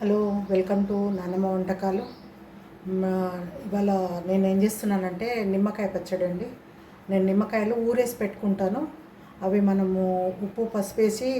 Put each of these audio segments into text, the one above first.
Hello welcome to నానమ్మ వంటకాలు. ఇవాళ నేను ఏం చేస్తున్నానంటే నిమ్మకాయ పచ్చడి అండి. నేను నిమ్మకాయలు ఊరేసి పెట్టుకుంటాను. అవి మనము ఉప్పు పసుపు వేసి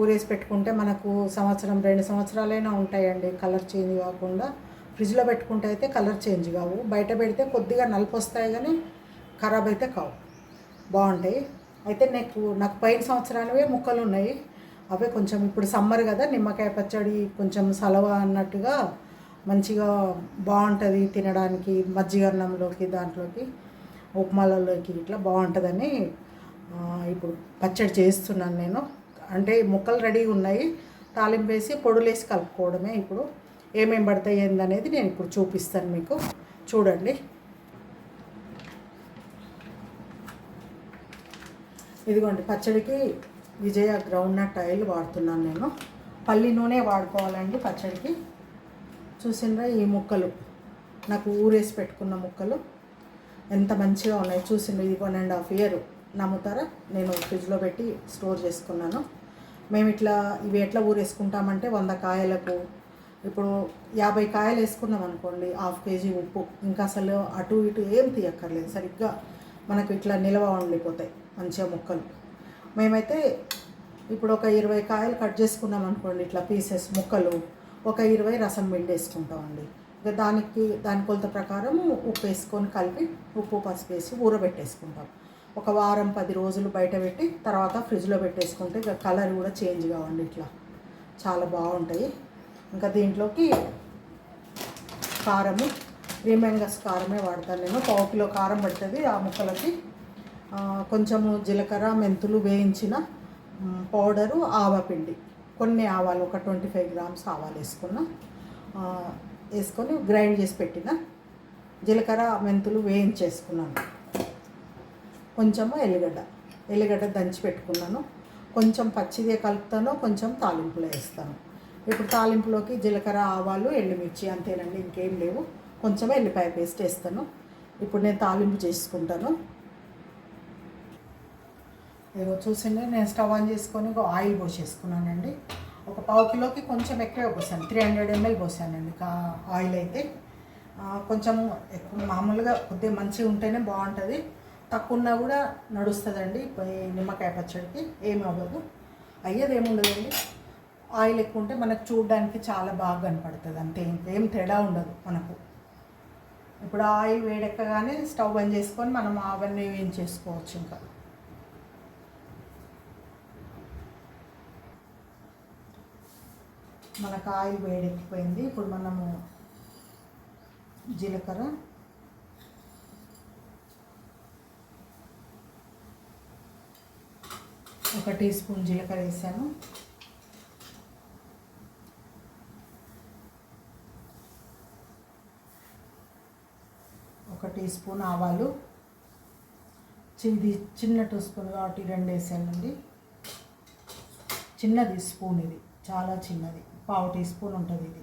ఊరేసి పెట్టుకుంటే మనకు సంవత్సరం రెండు సంవత్సరాలైనా ఉంటాయండి కలర్ చేంజ్ కాకుండా. ఫ్రిడ్జ్లో పెట్టుకుంటే అయితే కలర్ చేంజ్ కావు. బయట పెడితే కొద్దిగా నలుపు వస్తాయి కానీ ఖరాబ్ అయితే కావు. బాగుంటాయి. అయితే నాకు నాకు పైన సంవత్సరానివే ముక్కలు ఉన్నాయి. అవే కొంచెం ఇప్పుడు సమ్మర్ కదా నిమ్మకాయ పచ్చడి కొంచెం సలవ అన్నట్టుగా మంచిగా బాగుంటుంది తినడానికి మజ్జిగ అన్నంలోకి దాంట్లోకి ఉప్మాలలోకి ఇట్లా బాగుంటుందని ఇప్పుడు పచ్చడి చేస్తున్నాను నేను. అంటే ముక్కలు రెడీ ఉన్నాయి తాలింపు వేసి పొడులేసి కలుపుకోవడమే ఇప్పుడు. ఏమేం పడతాయి ఏందనేది నేను ఇప్పుడు చూపిస్తాను మీకు. చూడండి. ఇదిగోండి పచ్చడికి విజయ గ్రౌండ్ నట్ ఆయిల్ వాడుతున్నాను నేను. పల్లి నూనె వాడుకోవాలండి పచ్చడికి. చూసిండ్రా ఈ ముక్కలు. నాకు ఊరేసి పెట్టుకున్న ముక్కలు. ఎంత మంచిగా ఉన్నాయి చూసిండ్రు ఇది వన్ అండ్ హాఫ్ ఇయర్ నమ్ముతారా? నేను ఫ్రిడ్జ్లో పెట్టి స్టోర్ చేసుకున్నాను. మేము ఇట్లా ఇవి ఎట్లా ఊరేసుకుంటామంటే వంద కాయలకు. ఇప్పుడు యాభై కాయలు వేసుకున్నాం అనుకోండి హాఫ్ కేజీ ఉప్పు. ఇంకా అసలు అటు ఇటు ఏం తీయక్కర్లేదు సరిగ్గా మనకు ఇట్లా నిల్వ ఉండిపోతాయి మంచిగా ముక్కలు. మేమైతే ఇప్పుడు ఒక ఇరవై కాయలు కట్ చేసుకున్నాం అనుకోండి ఇట్లా పీసెస్ ముక్కలు ఒక ఇరవై రసం పిండేసుకుంటామండి ఇక దానికి దాని కొలత ప్రకారం ఉప్పు వేసుకొని కలిపి ఉప్పు పసుపు వేసి ఊరబెట్టేసుకుంటాం. ఒక వారం పది రోజులు బయట పెట్టి తర్వాత ఫ్రిడ్జ్లో పెట్టేసుకుంటే ఇక కలర్ కూడా చేంజ్ కావండి ఇట్లా. చాలా బాగుంటాయి. ఇంకా దీంట్లోకి కారము రీమెంగస్ కారమే వాడతాను నేను. పావు కిలో కారం పడుతుంది ఆ ముక్కలకి కొంచెము జీలకర్ర మెంతులు వేయించిన పౌడరు ఆవపిండి. కొన్ని ఆవాలు ఒక ట్వంటీ ఫైవ్ గ్రామ్స్ ఆవాలు వేసుకున్న. వేసుకొని గ్రైండ్ చేసి పెట్టిన. జీలకర్ర మెంతులు వేయించేసుకున్నాను. కొంచెము ఎల్లిగడ్డ. ఎల్లిగడ్డ దంచి పెట్టుకున్నాను. కొంచెం పచ్చిదే కలుపుతాను కొంచెం తాలింపులో వేస్తాను. ఇప్పుడు తాలింపులోకి జీలకర్ర ఆవాలు ఎండుమిర్చి అంతేనండి ఇంకేం లేవు. కొంచెం ఎల్లిపాయ పేస్ట్ వేస్తాను. ఇప్పుడు నేను తాలింపు చేసుకుంటాను. ఇదిగో చూసిండే నేను స్టవ్ ఆన్ చేసుకొని ఒక ఆయిల్ పోసేసుకున్నానండి. ఒక పావు కిలోకి కొంచెం ఎక్కువే పోసాను. త్రీ హండ్రెడ్ ఎంఎల్ పోసానండి ఆయిల్ అయితే. కొంచెం ఎక్కువ మామూలుగా కొద్దిగా మంచిగా ఉంటేనే బాగుంటుంది. తక్కువ ఉన్నా కూడా నడుస్తుందండి నిమ్మకాయ పచ్చడికి. ఏమి అవ్వదు. అయ్యేది ఏముండదండి. ఆయిల్ ఎక్కువ ఉంటే మనకు చూడడానికి చాలా బాగా కనపడుతుంది. అంతే ఏం తేడా ఉండదు మనకు. ఇప్పుడు ఆయిల్ వేడెక్కగానే స్టవ్ బంద్ చేసుకొని మనం అవన్నీ వేయించేసుకోవచ్చు ఇంకా. మనకు ఆయిల్ వేడెక్కిపోయింది. ఇప్పుడు మనము జీలకర్ర ఒక టీ స్పూన్ జీలకర్ర వేసాను. ఒక టీ స్పూన్ ఆవాలు. చిన్నది చిన్న టీ స్పూన్ కాబట్టి రెండు వేసానండి. చిన్నది స్పూన్ ఇది చాలా చిన్నది. పావు టీ స్పూన్ ఉంటుంది ఇది.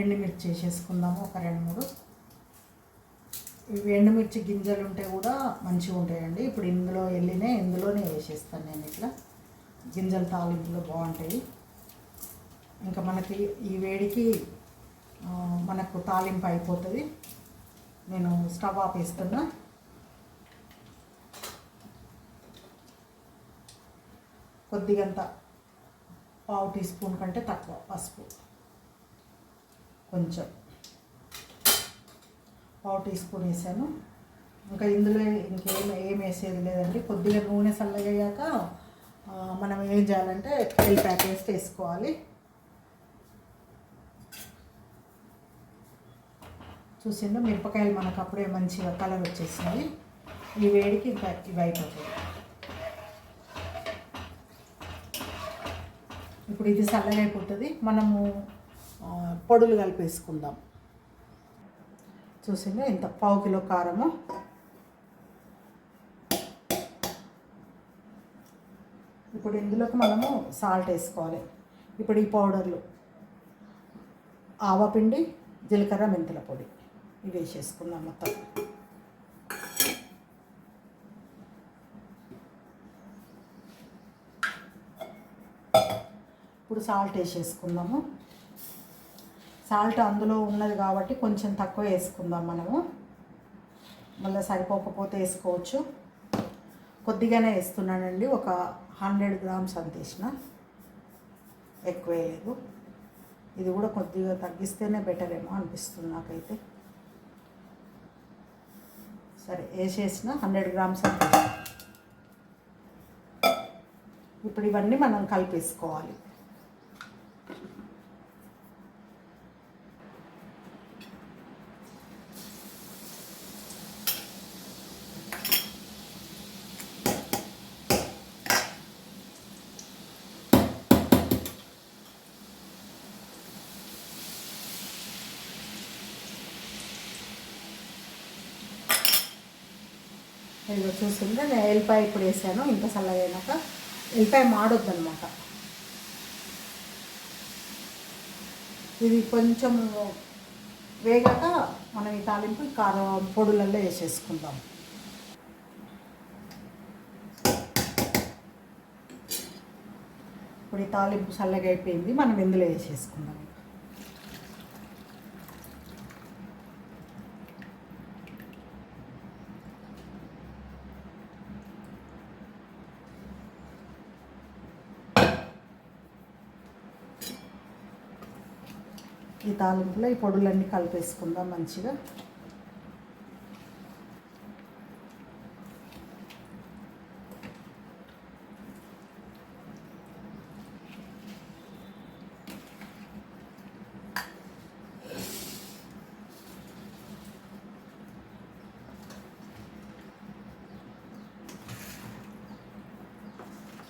ఎండుమిర్చి వేసేసుకుందాము ఒక రెండు మూడు. ఇవి ఎండుమిర్చి గింజలు ఉంటే కూడా మంచిగా ఉంటాయండి ఇప్పుడు ఇందులో వెళ్ళినే ఇందులోనే వేసేస్తాను నేను ఇట్లా. గింజల తాలింపులో బాగుంటాయి. ఇంకా మనకి ఈ వేడికి మనకు తాలింపు అయిపోతుంది. నేను స్టవ్ ఆపేస్తున్నా కొద్దిగంత పావు టీ స్పూన్ కంటే తక్కువ పసుపు. కొంచెం పావు టీ స్పూన్ వేసాను. ఇంకా ఇందులో ఇంకేం ఏం వేసేది లేదండి. కొద్దిగా నూనె చల్లగయ్యాక మనం ఏం చేయాలంటే ఎల్ పేస్ట్ వేసుకోవాలి. చూసిండు మిరపకాయలు మనకు అప్పుడే మంచిగా కలర్ వచ్చేసినాయి. ఈ వేడికి ఇంకా ఇవి అయిపోతాయి. ఇప్పుడు ఇది చల్లగైపోతుంది మనము పొడులు కలిపేసుకుందాం. చూసిందా ఇంత పావు కిలో కారము. ఇప్పుడు ఇందులోకి మనము సాల్ట్ వేసుకోవాలి. ఇప్పుడు ఈ పౌడర్లు ఆవపిండి జీలకర్ర మెంతుల పొడి. ఇవి వేసేసుకుందాం మొత్తం. ఇప్పుడు సాల్ట్ వేసేసుకుందాము. సాల్ట్ అందులో ఉన్నది కాబట్టి కొంచెం తక్కువ వేసుకుందాం మనము. మళ్ళీ సరిపోకపోతే వేసుకోవచ్చు. కొద్దిగానే వేస్తున్నానండి. ఒక హండ్రెడ్ గ్రామ్స్ అంత వేసిన ఎక్కువ లేదు ఇది కూడా కొద్దిగా తగ్గిస్తేనే బెటర్ ఏమో అనిపిస్తుంది నాకైతే. సరే వేసేసిన హండ్రెడ్ గ్రామ్స్ అంత ఇప్పుడు ఇవన్నీ మనం కలిపేసుకోవాలి. ఇదిగో చూస్తుంటే నేను ఎల్లిపాయ ఇప్పుడు వేసాను ఇంత చల్లగా అయినాక ఎల్లిపాయ మాడొద్దు అనమాట ఇది కొంచెం వేగాక మనం ఈ తాలింపు కారం పొడులలో వేసేసుకుందాం. ఇప్పుడు ఈ తాలింపు చల్లగా అయిపోయింది మనం ఇందులో వేసేసుకుందాం ఈ తాలింపులో ఈ పొడులన్నీ కలిపేసుకుందాం మంచిగా.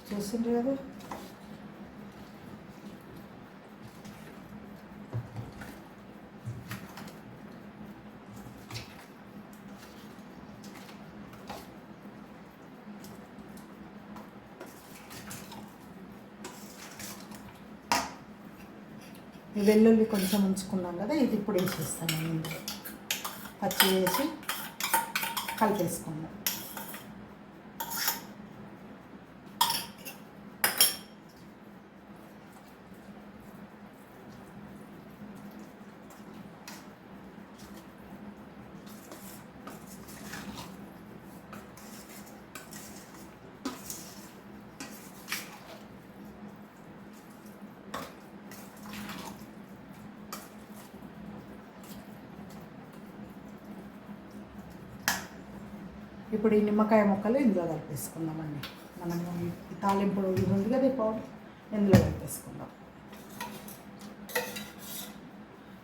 చూసిండ్రు కదా ఈ వెల్లుల్లి కొంచెం ఉంచుకున్నాం కదా ఇది ఇప్పుడు వేసేస్తాను నేను. ఇందులో పచ్చి వేసి కలిపేసుకుందాం. ఇప్పుడు ఈ నిమ్మకాయ ముక్కలు ఇందులో కలిపేసుకుందామండి. మనము ఈ తాలింపు ఇది ఉంది కదా పౌడర్ ఇందులో కలిపేసుకుందాం.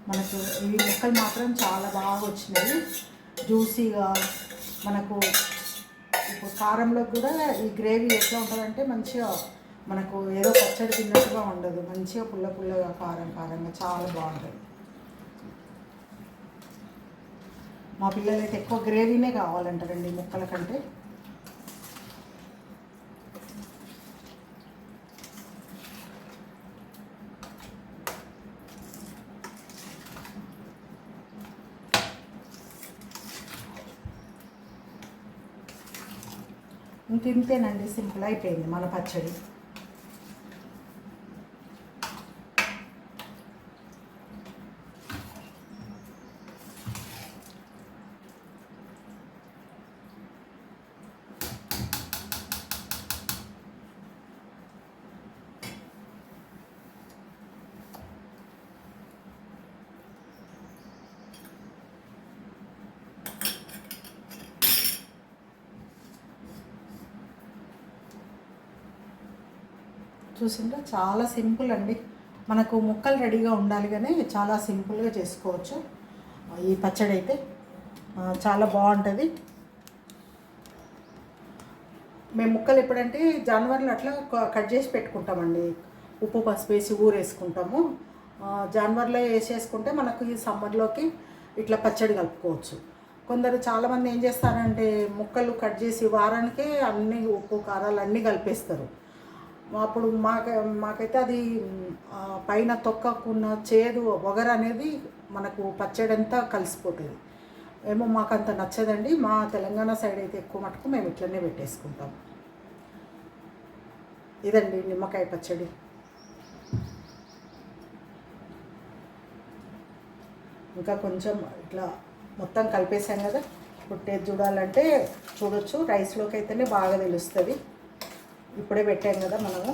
మనకు ఈ ముక్కలు మాత్రం చాలా బాగా వచ్చినాయి. జ్యూసీగా మనకు ఇప్పుడు కారంలో కూడా ఈ గ్రేవీ ఎట్లా ఉంటుందంటే మంచిగా మనకు ఏదో పచ్చడి తిన్నట్టుగా ఉండదు. మంచిగా పుల్ల పుల్లగా కారం కారంగా చాలా బాగుంటుంది. మా పిల్లలైతే ఎక్కువ గ్రేవీనే కావాలంటారండి ముక్కల కంటే. ఇంక ఇంతేనండి సింపుల్ అయిపోయింది మన పచ్చడి. చూసిందా చాలా సింపుల్ అండి. మనకు ముక్కలు రెడీగా ఉండాలి కానీ చాలా సింపుల్గా చేసుకోవచ్చు. ఈ పచ్చడి అయితే చాలా బాగుంటుంది. మేము ముక్కలు ఎప్పుడంటే జనవరిలో అట్లా కట్ చేసి పెట్టుకుంటామండి. ఉప్పు పసుపు వేసి ఊరేసుకుంటాము. ఆ, జనవరిలో వేసేసుకుంటే మనకు ఈ సమ్మర్లోకి ఇట్లా పచ్చడి కలుపుకోవచ్చు. కొందరు చాలామంది ఏం చేస్తారంటే ముక్కలు కట్ చేసి వారానికే అన్ని ఉప్పు కారాలు అన్నీ కలిపేస్తారు. అప్పుడు మాక మాకైతే అది పైన తొక్కకున్న చేదు ఒగరు అనేది మనకు పచ్చడి అంతా కలిసిపోతుంది. ఏమో మాకు అంత నచ్చదండి. మా తెలంగాణ సైడ్ అయితే ఎక్కువ మటుకు మేము ఇట్లనే పెట్టేసుకుంటాం. ఇదండి నిమ్మకాయ పచ్చడి. ఇంకా కొంచెం ఇట్లా మొత్తం కలిపేసాం కదా. ఇప్పుడు టేస్ట్ చూడాలంటే చూడొచ్చు. రైస్లోకి అయితేనే బాగా తెలుస్తుంది. ఇప్పుడే పెట్టాం కదా మనము.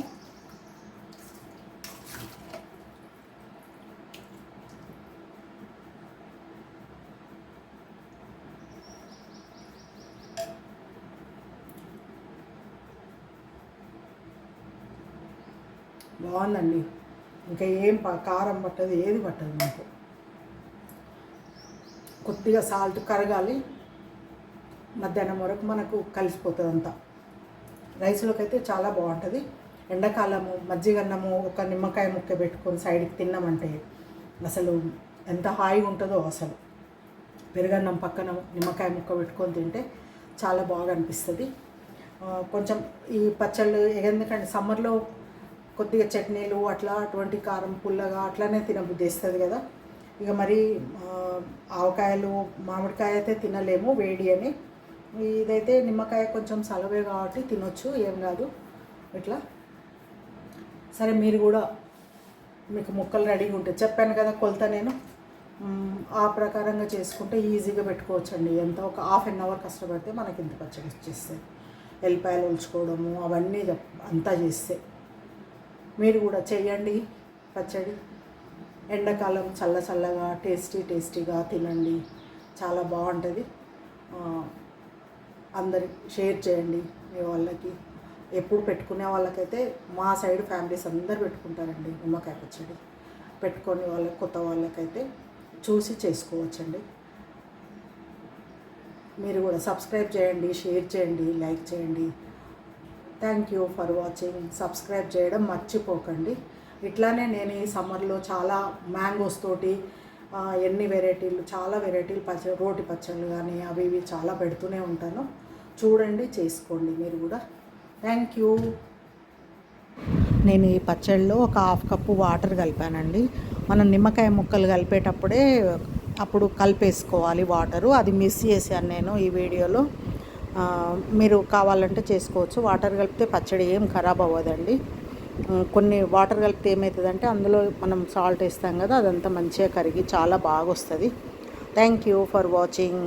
బాగుందండి. ఇంకా ఏం కారం పట్టదు ఏది పట్టదు మనకు కొద్దిగా సాల్ట్ కరగాలి. మధ్యాహ్నం వరకు మనకు కలిసిపోతుంది అంతా రైస్లోకి అయితే చాలా బాగుంటుంది. ఎండాకాలము మజ్జిగన్నము ఒక నిమ్మకాయ ముక్క పెట్టుకొని సైడ్కి తిన్నామంటే అసలు ఎంత హాయిగా ఉంటుందో అసలు. పెరుగన్నం పక్కన నిమ్మకాయ ముక్క పెట్టుకొని తింటే చాలా బాగా అనిపిస్తుంది. కొంచెం ఈ పచ్చళ్ళు ఎందుకంటే సమ్మర్లో కొద్దిగా చట్నీలు అట్లా అటువంటి కారం పుల్లగా అట్లానే తినబుద్ధి వేస్తుంది కదా. ఇక మరి ఆవకాయలు మామిడికాయ అయితే తినలేము వేడి అని. ఇదైతే నిమ్మకాయ కొంచెం సలవే కాబట్టి తినొచ్చు ఏం కాదు. ఇట్లా సరే మీరు కూడా మీకు ముక్కలు రెడీగా ఉంటాయి చెప్పాను కదా కొలత నేను. ఆ ప్రకారంగా చేసుకుంటే ఈజీగా పెట్టుకోవచ్చండి. ఎంత ఒక హాఫ్ అన్ అవర్ కష్టపడితే మనకి ఇంత పచ్చడి వచ్చేస్తాయి. ఎల్లిపాయలు ఉంచుకోవడము అవన్నీ అంతా చేస్తే. మీరు కూడా చేయండి పచ్చడి. ఎండాకాలం చల్ల చల్లగా టేస్టీ టేస్టీగా తినండి. చాలా బాగుంటుంది. ఆ, అందరి షేర్ చేయండి మీ వాళ్ళకి. ఎప్పుడు పెట్టుకునే వాళ్ళకైతే మా సైడ్ ఫ్యామిలీస్ అందరు పెట్టుకుంటారండి నిమ్మకాయ పచ్చడి. పెట్టుకొని వాళ్ళకి కొత్త వాళ్ళకైతే చూసి చేసుకోవచ్చండి. మీరు కూడా సబ్స్క్రైబ్ చేయండి షేర్ చేయండి లైక్ చేయండి. Thank you for watching subscribe చేయడం మర్చిపోకండి. ఇట్లానే నేను ఈ సమ్మర్లో చాలా మ్యాంగోస్ తోటి ఎన్ని వెరైటీలు చాలా వెరైటీలు పచ్చ రోటి పచ్చళ్ళు కానీ అవి ఇవి చాలా పెడుతూనే ఉంటాను. చూడండి చేసుకోండి మీరు కూడా. థ్యాంక్ యూ నేను ఈ పచ్చడిలో ఒక హాఫ్ కప్పు వాటర్ కలిపానండి. మనం నిమ్మకాయ ముక్కలు కలిపేటప్పుడే అప్పుడు కలిపేసుకోవాలి వాటరు. అది మిస్ చేశాను నేను ఈ వీడియోలో. మీరు కావాలంటే చేసుకోవచ్చు. వాటర్ కలిపితే పచ్చడి ఏం ఖరాబ్ అవ్వదండి. కొన్ని వాటర్ కలిపితే ఏమవుతుందంటే అందులో మనం సాల్ట్ వేస్తాం కదా అదంతా మంచిగా కరిగి చాలా బాగా వస్తుంది థ్యాంక్ యూ ఫర్ వాచింగ్